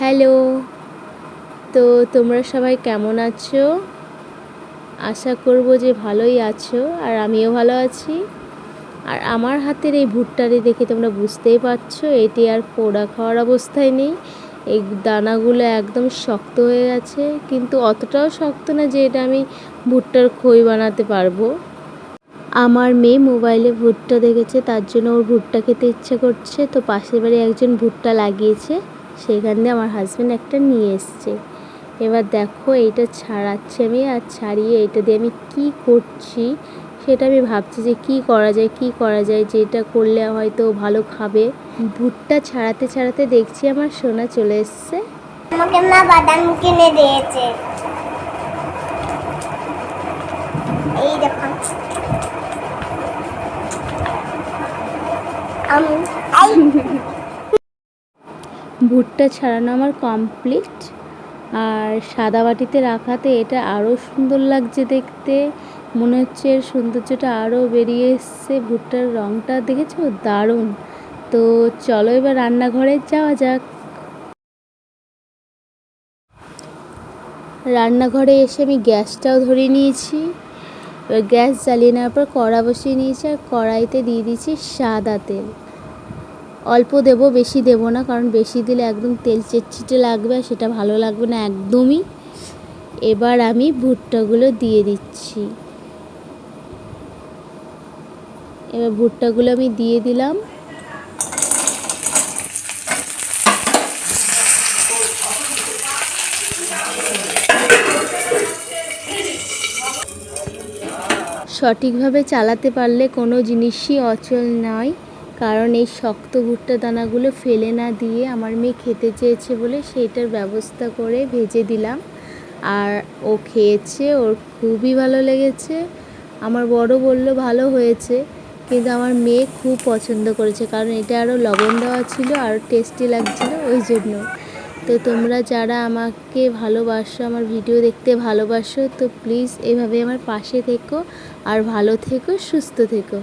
Hello. তো তোমরা সবাই কেমন আছো? আশা করব যে ভালোই আছো, আর আমিও ভালো আছি। আর আমার হাতের এই ভুট্টাটি দেখে তোমরা বুঝতেই পারছ, এটি আর পোড়া খাওয়ার অবস্থায় নেই। এই দানাগুলো একদম শক্ত হয়ে গেছে, কিন্তু অতটাও শক্ত না যে এটা আমি ভুট্টার খই বানাতে পারব। আমার মেয়ে মোবাইলে ভুট্টা দেখেছে, তার জন্য ওর ভুট্টা খেতে ইচ্ছে করছে। তো পাশের বাড়ি একজন ভুট্টা লাগিয়েছে। সেখান দিয়ে আমার হাজব্যান্ড একটা নিয়ে এসছে। এবার দেখো এইটা ছাড়াচ্ছে আমি আর ছাড়িয়ে এটা দিয়ে আমি কি করছি সেটা আমি ভাবছি যে কি করা যায়, কি করা যায়, যেটা করলে হয়তো ভালো খাবে। ভুট্টা ছাড়াতে ছাড়াতে দেখছি আমার সোনা চলে এসছে। আমাকে মা বাদাম কিনে দিয়েছে। এই দেখো। ভুট্টা ছাড়ানো আমার কমপ্লিট আর সাদা বাটিতে রাখাতে এটা আরও সুন্দর লাগছে দেখতে। মনে হচ্ছে এর সৌন্দর্যটা আরও বেরিয়ে এসছে। ভুট্টার রঙটা দেখেছ? দারুণ। তো চলো এবার রান্নাঘরে যাওয়া যাক। রান্নাঘরে এসে আমি গ্যাসটাও ধরিয়ে নিয়েছি। গ্যাস জ্বালিয়ে নেওয়ার পর কড়া বসিয়ে নিয়েছি আর কড়াইতে দিয়ে দিয়েছি সাদা তেল। অল্প দেবো, বেশি দেবো না, কারণ বেশি দিলে একদম তেল চেটচিটে লাগবে আর সেটা ভালো লাগবে না একদমই। এবার আমি ভুট্টাগুলো দিয়ে দিচ্ছি। এবার ভুট্টাগুলো আমি দিয়ে দিলাম। সঠিকভাবে চালাতে পারলে কোনো জিনিসই অচল নয়। কারণ এই শক্ত ভুট্টা দানাগুলো ফেলে না দিয়ে আমার মেয়ে খেতে চেয়েছে বলে সেইটার ব্যবস্থা করে ভেজে দিলাম। আর ও খেয়েছে, ওর খুবই ভালো লেগেছে। আমার বড় বলল, ভালো হয়েছে। কিন্তু আমার মেয়ে খুব পছন্দ করেছে, কারণ এটা আরও লবণ দেওয়া ছিল, আরও টেস্টি লাগছিল ওই জন্য। তো তোমরা যারা আমাকে ভালোবাসো, আমার ভিডিও দেখতে ভালোবাসো, তো প্লিজ এভাবে আমার পাশে থেকো আর ভালো থেকো, সুস্থ থেকো।